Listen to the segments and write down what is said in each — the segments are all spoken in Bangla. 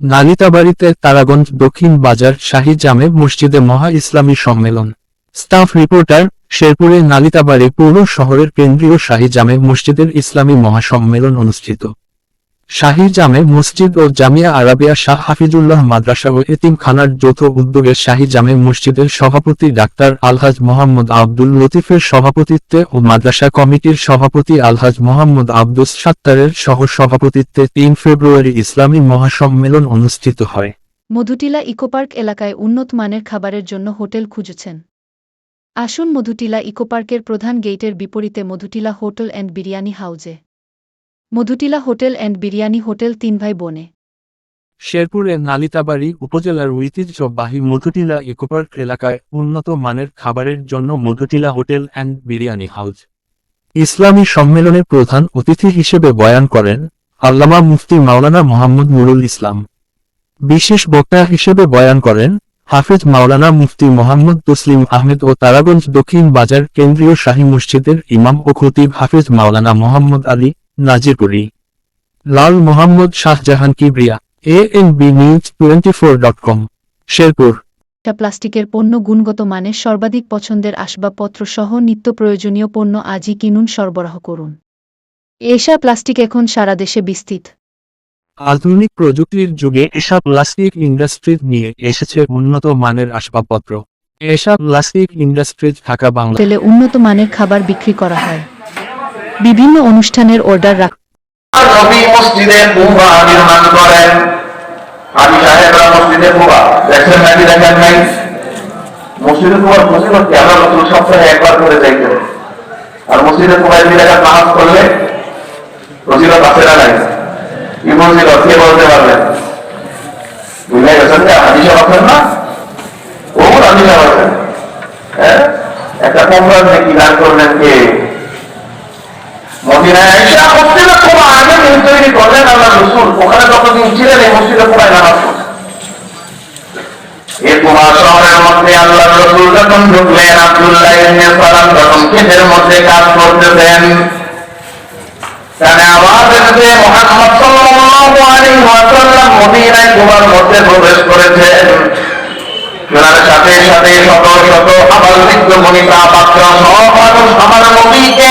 নালিতাবাড়িতে তারাগঞ্জ দক্ষিণ বাজার শাহী জামে মসজিদে মহা ইসলামী সম্মেলন। স্টাফ রিপোর্টার, শেরপুরে নালিতাবাড়ি পৌর শহরের কেন্দ্রীয় শাহী জামে মসজিদের ইসলামী মহাসম্মেলন অনুষ্ঠিত। শাহী জামে মসজিদ ও জামিয়া আরাবিয়া শাহ হাফিজুল্লাহ মাদ্রাসা ও এতিমখানার যৌথ উদ্যোগে শাহী জামে মসজিদের সভাপতি ডাক্তার আলহাজ মোহাম্মদ আব্দুল লতিফের সভাপতিত্বে ও মাদ্রাসা কমিটির সভাপতি আলহাজ মোহাম্মদ আব্দুস সাত্তারের সহ সভাপতিত্বে তিন ফেব্রুয়ারি ইসলামী মহাসম্মেলন অনুষ্ঠিত হয়। মধুটিলা ইকোপার্ক এলাকায় উন্নত মানের খাবারের জন্য হোটেল খুঁজেছেন। আসুন মধুটিলা ইকোপার্কের প্রধান গেইটের বিপরীতে মধুটিলা হোটেল অ্যান্ড বিরিয়ানি হাউজে। Madhutila hotel and biryani hotel তিন ভাই বোনে। শেরপুরে নালিতাবাড়ি উপজেলার ঐতিহ্যবাহী মধুটিলা ইকোপার্ক এলাকায় উন্নত মানের খাবারের জন্য Madhutila hotel and biryani house ইসলামী সম্মেলনে প্রধান অতিথি হিসেবে বয়ান করেন আল্লামা মুফতি মাওলানা মোহাম্মদ নুরুল ইসলাম। বিশেষ বক্তা হিসেবে বয়ান করেন হাফেজ মাওলানা মুফতি মোহাম্মদ তসলিম আহমেদ ও তারাগঞ্জ দক্ষিণ বাজার কেন্দ্রীয় শাহী মসজিদের ইমাম ও খতিব Hafiz Maulana Mohammad Ali Nazirpuri Lal Mohammad Shahjahan Kibria A N B news twenty four dot com Sherpur. প্লাস্টিকের পণ্য গুণগত মানের সর্বাধিক পছন্দের আসবাবপত্র সহ নিত্য প্রয়োজনীয় পণ্য আজই কিনুন সরবরাহ করুন। এশা প্লাস্টিক এখন সারা দেশে বিস্তৃত। আধুনিক প্রযুক্তির যুগে এসব প্লাস্টিক ইন্ডাস্ট্রি নিয়ে এসেছে উন্নত মানের আসবাবপত্র। এসব প্লাস্টিক ইন্ডাস্ট্রিজ ঢাকা বাংলা। উন্নত মানের খাবার বিক্রি করা হয়। বিভিন্ন অনুষ্ঠানের অর্ডার রাখ নবী মসজিদে কুবা নির্মাণ করেন। আলী সাহেবরা মসজিদে কুবা দেখছেন নাকি, দেখেন নাই? মসজিদে কি আমরা নতুন সপ্তাহে একবার করে আর মসজিদে করলে না নাই? বলতে পারবেন বুঝে গেছেন যে না? ও হাদিসা আছেন। হ্যাঁ? একটা কমরান নাকি দান করলেন কে? প্রবেশ করেছেন। সাথে সাথে শত শত আবার মনিতা পাত্র সব মানুষ আমার নবীকে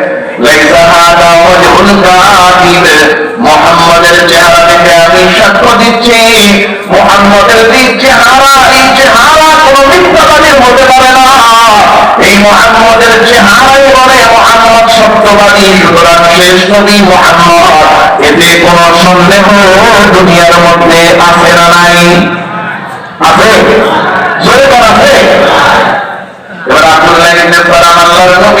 হতে পারে না এই মোহাম্মদের মুহাম্মদ শেষ নবী মোহাম্মদ। এতে কোন সন্দেহ দুনিয়ার মধ্যে আছে না নাই আছে জোরে বল আছে এবার আব্দুল্লাহ ইবনে সালাম আল্লাহর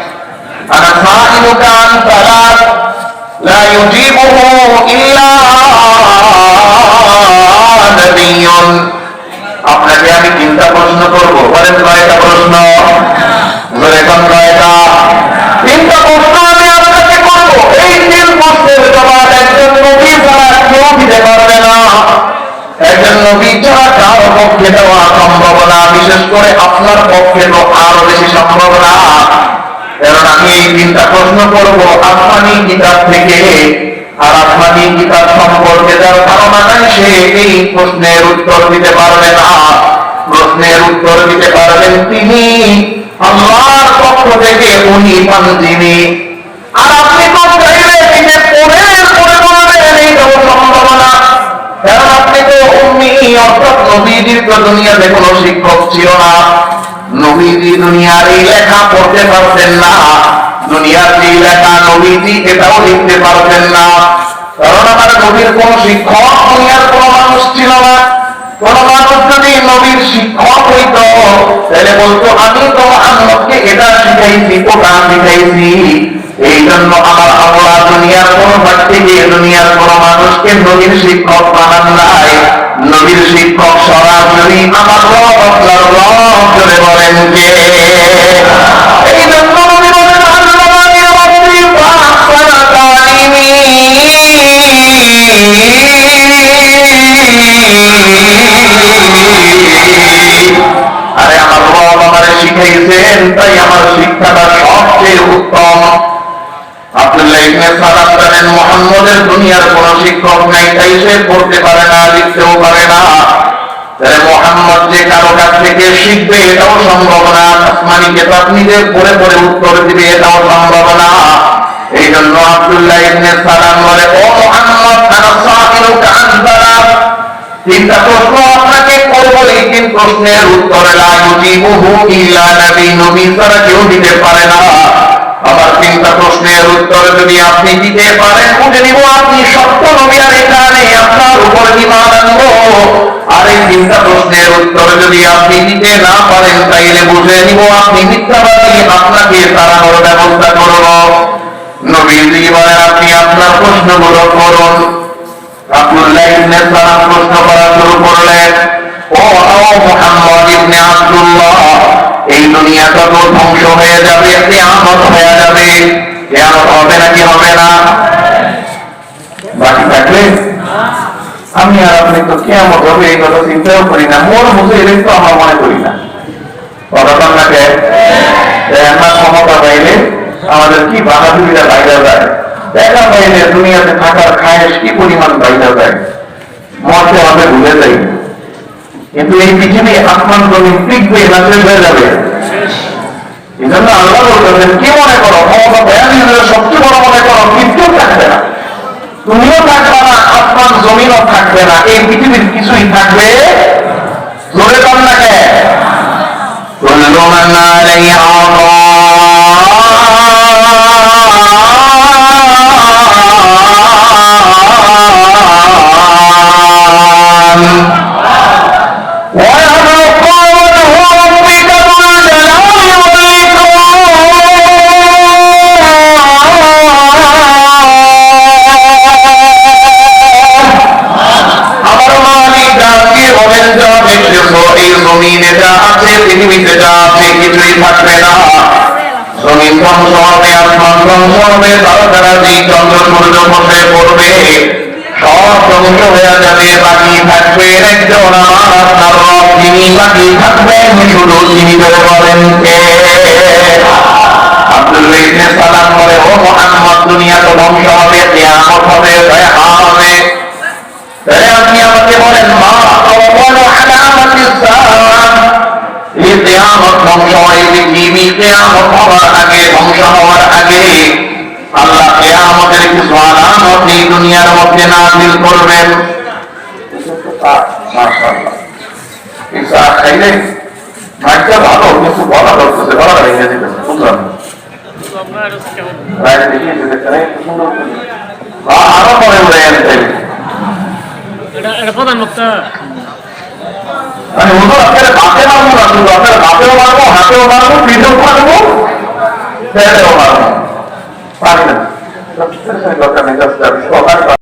সাইলুকা আন সালাত লা ইউজিবুহু ইল্লা নাবিয়্যুন আপনাকে আমি তিনটা প্রশ্ন করব। বলেন কয়টা প্রশ্ন? বলে কোন তিনটা প্রশ্ন আমি আপনাকে করব। এই তিন প্রশ্নের জবাব একজন নবী ছাড়া কেউ দিতে পারবে না। একজন নবী ছাড়া কারও পক্ষে দেওয়া সম্ভব না। বিশেষ করে আপনার পক্ষে তো আরও বেশি সম্ভব না। কারণ আমি এই তিনটা প্রশ্ন করব আসমানি কিতাব থেকে, আর আসমানি কিতাব সম্পর্কে যার ধারণা নাই সে এই প্রশ্নের উত্তর দিতে পারবে না। প্রশ্নের উত্তর দিতে পারবেন তিনি আল্লাহর পক্ষ থেকে উনি পান যিনি। আর আপনি তো চাইলে তিনি পড়ে পড়ে বলবেন এইটাও সম্ভব না কারণ আপনি তো অন্য অর্থাৎ নবীজির তো দুনিয়াতে কোনো শিক্ষক ছিল না। নবীজি দুনিয়ার এই লেখা পড়তে না? দুনিয়ার লেখা নবীজি এটাও লিখতে না। কারণ আমার নবীর কোন শিক্ষক, দুনিয়ার কোন মানুষ ছিল না। কোন মানুষ যদি নবীর শিক্ষক হইত, তাহলে বলতো, আমি তো মোহাম্মদকে এটা শিখাইছি, ওটা শিখাইছি। এই জন্য আমার আল্লাহ দুনিয়ার কোন দিয়ে দুনিয়ার কোন মানুষকে নবীর শিক্ষক বানান নাই। নবীর শিক্ষক সরাসরি আমার করে বলেন যে এই জন্য আরে আমার রব আমারে শিখাইছেন তাই আমার শিক্ষাটা সবচেয়ে উত্তম। আব্দুল্লাহ ইবনে সালাম জানেন, মুহাম্মদের দুনিয়ার কোন শিক্ষক নাই, তাই সে পড়তে পারে না, লিখতেও পারে না। মোহাম্মদ যে কারও কাছ থেকে শিখবে এটাও সম্ভব না আসমানি কেতাব উত্তর দিবে এটাও সম্ভব না। এই জন্য ইবনে সালাম বলে, ও মোহাম্মদ তিনটা প্রশ্ন আপনাকে করব এই তিন প্রশ্নের উত্তর লাগুজিবুহু ইল্লা নবী নবী ছাড়া কেউ দিতে পারে না। আমার তিনটা প্রশ্নের উত্তর যদি আপনি দিতে পারেন বুঝে নিব আপনি সত্য নবিয়ার এখানে আপনার উপর ইমান আনব। আর এই তিনটা প্রশ্নের উত্তর যদি আপনি দিতে না পারেন, তাইলে বুঝে নিব আপনি মিথ্যাবাদী, আপনাকে তাড়ানোর ব্যবস্থা করব। নবীজি বলেন, আপনি আপনার প্রশ্নগুলো করুন আব্দুল্লাহ ইবনে সালাম প্রশ্ন করা শুরু করলেন ও ও মুহাম্মদ ইবনে আব্দুল্লাহ এই তো ধ্বংস হয়ে যাবে কিয়ামত হয়ে যাবে কিয়ামত হবে নাকি হবে না বাকি থাকলে আমি আর আপনি তো কিয়ামত হবে এই কথা চিন্তাও করি না মোর বুঝে এলেন তো আমরা মনে করি না কথা আপনাকে আমরা ক্ষমতা পাইলে আমাদের কি বাহাদুরিটা বাইরে যায় দেখা পাইলে দুনিয়াতে থাকার খায়েশ কি পরিমাণ বাইরে যায় মরতে আমাদের ভুলে যাই কিন্তু এই পৃথিবী আসমান না হয়ে যাবে। এই জন্য আল্লাহ বলতেছেন কি মনে করো ক্ষমতা বয়ান হিসেবে সবচেয়ে বড় মনে করো কিচ্ছু থাকবে না তুমিও থাকবে না আসমান জমিনও থাকবে না এই পৃথিবীর কিছুই থাকবে জোরে কর না কে كل من عليها فان যা আছে কিছুই থাকবে না। বসে পড়বে। সব ধ্বংস হয়ে যাবে, বাকি থাকবে থাকবেন শুধু তিনি বলেন কে আব্দুল্লাহ ইবনে সালাম বলে ও মুহাম্মদ দুনিয়া তো ধ্বংস হবে কিয়ামত হবে দয়া হবে তাহলে আপনি আমাকে বলেন মা আওয়াল আলামাতি সাআ এই কিয়ামত ধ্বংস হয় পৃথিবী কিয়ামত হওয়ার আগে ধ্বংস হওয়ার আগে আল্লাহ কিয়ামতের কিছু আলামত এই দুনিয়ার মধ্যে নাযিল করবেন। ইসা খাইলে ভাগ্য ভালো কিন্তু বলা করতেছে বলা ভেঙে দিতেছে বুঝলাম। বাইরে দেখিয়ে করে। আরও পরে উড়ে গেছে এটা এটা প্রধান বক্তা। মানে আপনার বাপে মারবো না শুধু আপনার বাপেও মারবো হাতেও মারবো পিঠেও মারবো পেটেও মারবো। পারি না সবার